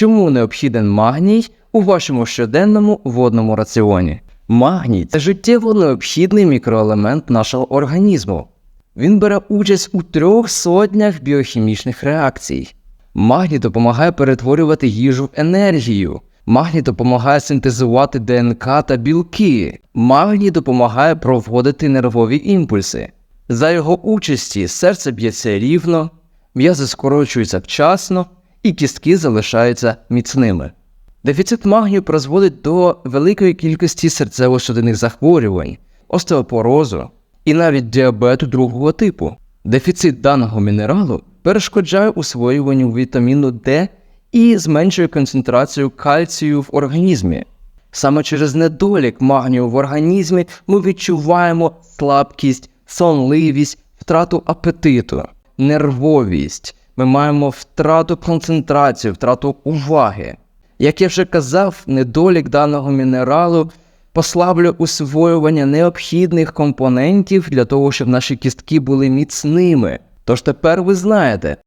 чому необхіден магній у вашому щоденному водному раціоні. Магній це життєво необхідний мікроелемент нашого організму. Він бере участь у трьох сотнях біохімічних реакцій. Магній допомагає перетворювати їжу в енергію. Магній допомагає синтезувати ДНК та білки. Магній допомагає проводити нервові імпульси. За його участі серце б'ється рівно, м'язи скорочуються вчасно і кістки залишаються міцними. Дефіцит магнію призводить до великої кількості серцево-судинних захворювань, остеопорозу і навіть діабету другого типу. Дефіцит даного мінералу перешкоджає усвоюванню вітаміну Д і зменшує концентрацію кальцію в організмі. Саме через недолік магнію в організмі ми відчуваємо слабкість, сонливість, втрату апетиту, нервовість. Ми маємо втрату концентрації, втрату уваги. Як я вже казав, недолік даного мінералу послаблює усвоювання необхідних компонентів для того, щоб наші кістки були міцними. Тож тепер ви знаєте,